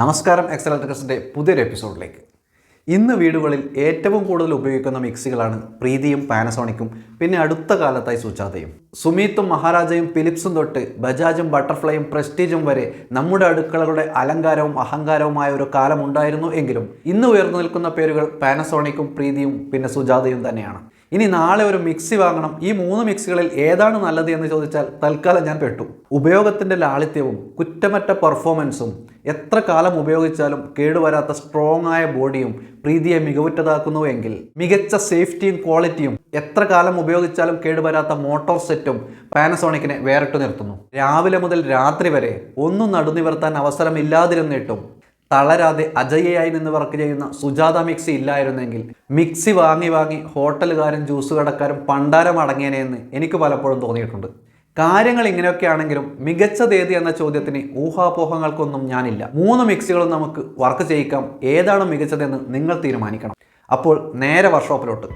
നമസ്കാരം എക്സൽ എക്സലട്രിക്സിന്റെ പുതിയൊരു എപ്പിസോഡിലേക്ക്. ഇന്ന് വീടുകളിൽ ഏറ്റവും കൂടുതൽ ഉപയോഗിക്കുന്ന മിക്സികളാണ് പ്രീതിയും പാനസോണിക്കും പിന്നെ അടുത്ത കാലത്തായി സുജാതയും സുമീത്തും മഹാരാജയും ഫിലിപ്സും തൊട്ട് ബജാജും ബട്ടർഫ്ലൈയും പ്രസ്റ്റീജും വരെ നമ്മുടെ അടുക്കളകളുടെ അലങ്കാരവും അഹങ്കാരവുമായ ഒരു കാലമുണ്ടായിരുന്നു എങ്കിലും ഇന്ന് ഉയർന്നു നിൽക്കുന്ന പേരുകൾ പാനസോണിക്കും പ്രീതിയും പിന്നെ സുജാതയും തന്നെയാണ്. ഇനി നാളെ ഒരു മിക്സി വാങ്ങണം. ഈ മൂന്ന് മിക്സികളിൽ ഏതാണ് നല്ലത് എന്ന് ചോദിച്ചാൽ തൽക്കാലം ഞാൻ പെട്ടു. ഉപയോഗത്തിന്റെ ലാളിത്യവും കുറ്റമറ്റ പെർഫോമൻസും എത്ര കാലം ഉപയോഗിച്ചാലും കേടുവരാത്ത സ്ട്രോങ് ആയ ബോഡിയും പ്രീതിയെ മികവുറ്റതാക്കുന്നുവെങ്കിൽ മികച്ച സേഫ്റ്റിയും ക്വാളിറ്റിയും എത്ര കാലം ഉപയോഗിച്ചാലും കേടുവരാത്ത മോട്ടോർ സെറ്റും പാനസോണിക്കിനെ വേറിട്ട് നിർത്തുന്നു. രാവിലെ മുതൽ രാത്രി വരെ ഒന്നും നടുനിവർത്താൻ അവസരമില്ലാതിരുന്നിട്ടും തളരാതെ അജയ്യായി നിന്ന് വർക്ക് ചെയ്യുന്ന സുജാത മിക്സി ഇല്ലായിരുന്നെങ്കിൽ മിക്സി വാങ്ങി വാങ്ങി ഹോട്ടലുകാരും ജ്യൂസ് കടക്കാരും പണ്ടാരം അടങ്ങിയനെയെന്ന് എനിക്ക് പലപ്പോഴും തോന്നിയിട്ടുണ്ട്. കാര്യങ്ങൾ ഇങ്ങനെയൊക്കെയാണെങ്കിലും മികച്ചതേത് എന്ന ചോദ്യത്തിന് ഊഹാപോഹങ്ങൾക്കൊന്നും ഞാനില്ല. മൂന്ന് മിക്സികളും നമുക്ക് വർക്ക് ചെയ്യിക്കാം. ഏതാണ് മികച്ചതെന്ന് നിങ്ങൾ തീരുമാനിക്കണം. അപ്പോൾ നേരെ വർക്ക്ഷോപ്പിലോട്ട്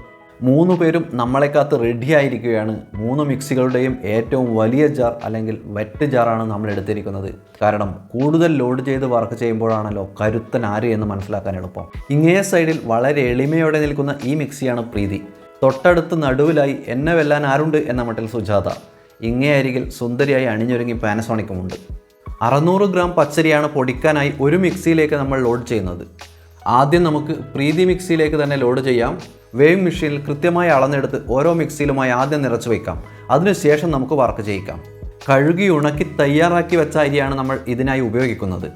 മൂന്ന് പേരും നമ്മളെ കാത്ത് റെഡി ആയിരിക്കുകയാണ്. മൂന്ന് മിക്സികളുടെയും ഏറ്റവും വലിയ ജാർ അല്ലെങ്കിൽ വെറ്റ് ജാറാണ് നമ്മൾ എടുത്തിരിക്കുന്നത് കാരണം കൂടുതൽ ലോഡ് ചെയ്ത് വർക്ക് ചെയ്യുമ്പോഴാണല്ലോ കരുത്തൻ ആര് എന്ന് മനസ്സിലാക്കാൻ എളുപ്പം. ഇങ്ങേ സൈഡിൽ വളരെ എളിമയോടെ നിൽക്കുന്ന ഈ മിക്സിയാണ് പ്രീതി. തൊട്ടടുത്ത് നടുവിലായി എന്നെ വെല്ലാൻ ആരുണ്ട് എന്ന മട്ടിൽ സുജാത. ഇങ്ങേ അരികിൽ സുന്ദരിയായി അണിഞ്ഞൊരുങ്ങി പാനസോണിക്കുമുണ്ട് അറുന്നൂറ് ഗ്രാം പച്ചരിയാണ് പൊടിക്കാനായി ഒരു മിക്സിയിലേക്ക് നമ്മൾ ലോഡ് ചെയ്യുന്നത്. ആദ്യം നമുക്ക് പ്രീതി മിക്സിയിലേക്ക് തന്നെ ലോഡ് ചെയ്യാം. വേവ് മെഷീനിൽ കൃത്യമായി അളന്നെടുത്ത് ഓരോ മിക്സിയിലുമായി ആദ്യം നിറച്ച് വയ്ക്കാം അതിനുശേഷം നമുക്ക് വർക്ക് ചെയ്യിക്കാം. കഴുകി ഉണക്കി തയ്യാറാക്കി വെച്ച അരിയാണ് നമ്മൾ ഇതിനായി ഉപയോഗിക്കുന്നത്.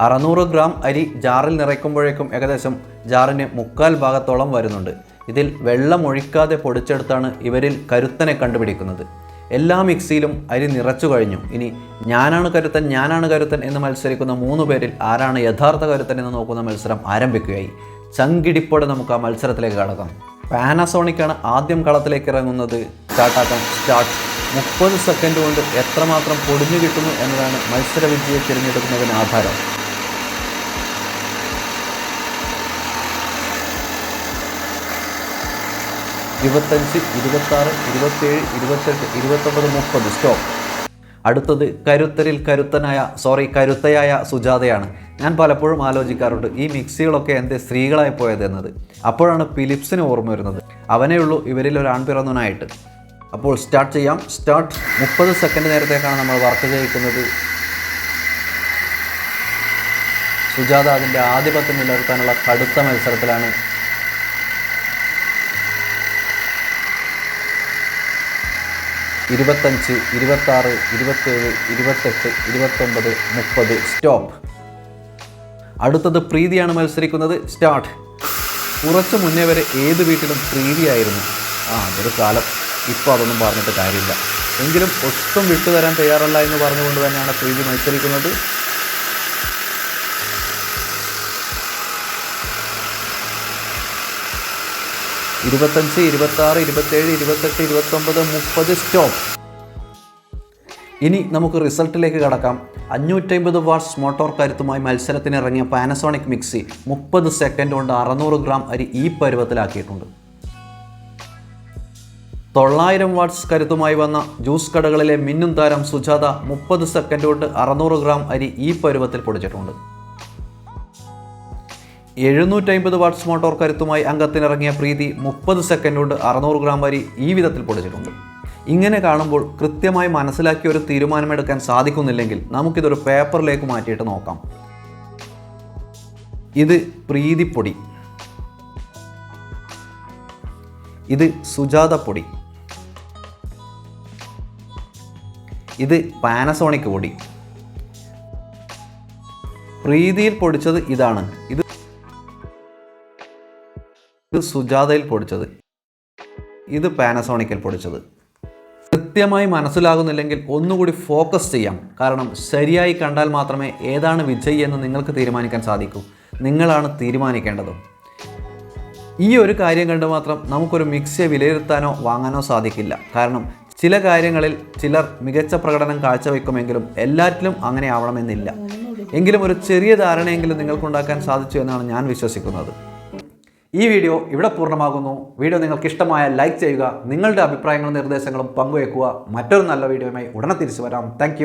അറുന്നൂറ് ഗ്രാം അരി ജാറിൽ നിറയ്ക്കുമ്പോഴേക്കും ഏകദേശം ജാറിന് മുക്കാൽ ഭാഗത്തോളം വരുന്നുണ്ട്. ഇതിൽ വെള്ളം ഒഴിക്കാതെ പൊടിച്ചെടുത്താണ് ഇവരിൽ കരുത്തനെ കണ്ടുപിടിക്കുന്നത്. എല്ലാ മിക്സിയിലും അരി നിറച്ചു കഴിഞ്ഞു. ഇനി ഞാനാണ് കരുത്തൻ ഞാനാണ് കരുത്തൻ എന്ന് മത്സരിക്കുന്ന മൂന്ന് പേരിൽ ആരാണ് യഥാർത്ഥ കരുത്തൻ എന്ന് നോക്കുന്ന മത്സരം ആരംഭിക്കുകയായി. ചങ്കിടിപ്പോടെ നമുക്ക് ആ മത്സരത്തിലേക്ക് കടക്കാം. പാനസോണിക്കാണ് ആദ്യം കളത്തിലേക്ക് ഇറങ്ങുന്നത്. സ്റ്റാർട്ടാക്കാം സ്റ്റാർട്ട് മുപ്പത് സെക്കൻഡ് കൊണ്ട് എത്രമാത്രം പൊടിഞ്ഞു കിട്ടുന്നു എന്നതാണ് മത്സര വിജയെ തിരഞ്ഞെടുക്കുന്നതിന് ആധാരം. ഇരുപത്തഞ്ച് ഇരുപത്താറ് ഇരുപത്തേഴ് ഇരുപത്തെട്ട് ഇരുപത്തൊമ്പത് മുപ്പത്. സ്റ്റോപ്പ് അടുത്തത് കരുത്തരിൽ കരുത്തനായ സോറി കരുത്തയായ സുജാതയാണ്. ഞാൻ പലപ്പോഴും ആലോചിക്കാറുണ്ട് ഈ മിക്സികളൊക്കെ എന്റെ സ്ത്രീകളായി പോയത് എന്നത് അപ്പോഴാണ് ഫിലിപ്സിന് ഓർമ്മ വരുന്നത്. അവനേ ഉള്ളൂ ഇവരിൽ ഒരു ആൺപിറന്നനായിട്ട്. അപ്പോൾ സ്റ്റാർട്ട് ചെയ്യാം. സ്റ്റാർട്ട് മുപ്പത് സെക്കൻഡ് നേരത്തേക്കാണ് നമ്മൾ വർക്ക് ചെയ്യിക്കുന്നത്. സുജാത അതിന്റെ ആധിപത്യം നിലനിർത്താനുള്ള കടുത്ത മത്സരത്തിലാണ് ഇരുപത്തഞ്ച് ഇരുപത്താറ് ഇരുപത്തേഴ് ഇരുപത്തെട്ട് ഇരുപത്തൊമ്പത് മുപ്പത്. സ്റ്റോപ്പ് അടുത്തത് പ്രീതിയാണ് മത്സരിക്കുന്നത്. സ്റ്റാർട്ട് കുറച്ച് മുന്നേ വരെ ഏത് വീട്ടിലും പ്രീതിയായിരുന്നു? ആ അതൊരു കാലം. ഇപ്പോൾ അതൊന്നും പറഞ്ഞിട്ട് കാര്യമില്ല. എങ്കിലും ഒട്ടും വിട്ടുതരാൻ തയ്യാറല്ല എന്ന് പറഞ്ഞുകൊണ്ട് തന്നെയാണ് പ്രീതി മത്സരിക്കുന്നത്. ഇരുപത്തഞ്ച് ഇരുപത്താറ് ഇരുപത്തേഴ് ഇരുപത്തെട്ട് ഇരുപത്തൊമ്പത് മുപ്പത് സ്റ്റോപ്പ്. ഇനി നമുക്ക് റിസൾട്ടിലേക്ക് കടക്കാം. അഞ്ഞൂറ്റമ്പത് വാട്ട്സ് മോട്ടോർ കരുത്തുമായി മത്സരത്തിനിറങ്ങിയ പാനസോണിക് മിക്സി മുപ്പത് സെക്കൻഡ് കൊണ്ട് അറുന്നൂറ് ഗ്രാം അരി ഈ പരുവത്തിലാക്കിയിട്ടുണ്ട്. തൊള്ളായിരം വാട്ട്സ് കരുത്തുമായി വന്ന ജ്യൂസ് കടകളിലെ മിന്നും താരം സുജാത മുപ്പത് സെക്കൻഡ് കൊണ്ട് അറുന്നൂറ് ഗ്രാം അരി ഈ പരുവത്തിൽ പൊടിച്ചിട്ടുണ്ട്. എഴുന്നൂറ്റമ്പത് വാട്ട്സ് മോട്ടോർ കരുത്തുമായി അംഗത്തിനിറങ്ങിയ പ്രീതി മുപ്പത് സെക്കൻഡ് കൊണ്ട് അറുന്നൂറ് ഗ്രാം വരി ഈ വിധത്തിൽ പൊടിച്ചിട്ടുണ്ട്. ഇങ്ങനെ കാണുമ്പോൾ കൃത്യമായി മനസ്സിലാക്കിയ ഒരു തീരുമാനമെടുക്കാൻ സാധിക്കുന്നില്ലെങ്കിൽ നമുക്കിതൊരു പേപ്പറിലേക്ക് മാറ്റിയിട്ട് നോക്കാം. ഇത് പ്രീതിപ്പൊടി. ഇത് സുജാതപ്പൊടി. ഇത് പാനസോണിക് പൊടി. പ്രീതിയിൽ പൊടിച്ചത് ഇതാണ്. ഇത് സുജാതയിൽ പൊടിച്ചത്. ഇത് പാനസോണിക്കിൽ പൊടിച്ചത്. കൃത്യമായി മനസ്സിലാകുന്നില്ലെങ്കിൽ ഒന്നുകൂടി ഫോക്കസ് ചെയ്യാം. കാരണം ശരിയായി കണ്ടാൽ മാത്രമേ ഏതാണ് വിജയി എന്ന് നിങ്ങൾക്ക് തീരുമാനിക്കാൻ സാധിക്കൂ. നിങ്ങളാണ് തീരുമാനിക്കേണ്ടത്. ഈ ഒരു കാര്യം കണ്ട് മാത്രം നമുക്കൊരു മിക്സിയെ വിലയിരുത്താനോ വാങ്ങാനോ സാധിക്കില്ല. കാരണം ചില കാര്യങ്ങളിൽ ചിലർ മികച്ച പ്രകടനം കാഴ്ചവെക്കുമെങ്കിലും എല്ലാറ്റിലും അങ്ങനെ ആവണമെന്നില്ല. എങ്കിലും ഒരു ചെറിയ ധാരണയെങ്കിലും നിങ്ങൾക്കുണ്ടാക്കാൻ സാധിച്ചു എന്നാണ് ഞാൻ വിശ്വസിക്കുന്നത്. ഈ വീഡിയോ ഇവിടെ പൂർണമാകുന്നു. വീഡിയോ നിങ്ങൾക്ക് ഇഷ്ടമായ ലൈക്ക് ചെയ്യുക നിങ്ങളുടെ അഭിപ്രായങ്ങളും നിർദ്ദേശങ്ങളും പങ്കുവയ്ക്കുക. മറ്റൊരു നല്ല വീഡിയോയുമായി ഉടനെ തിരിച്ചു വരാം. താങ്ക്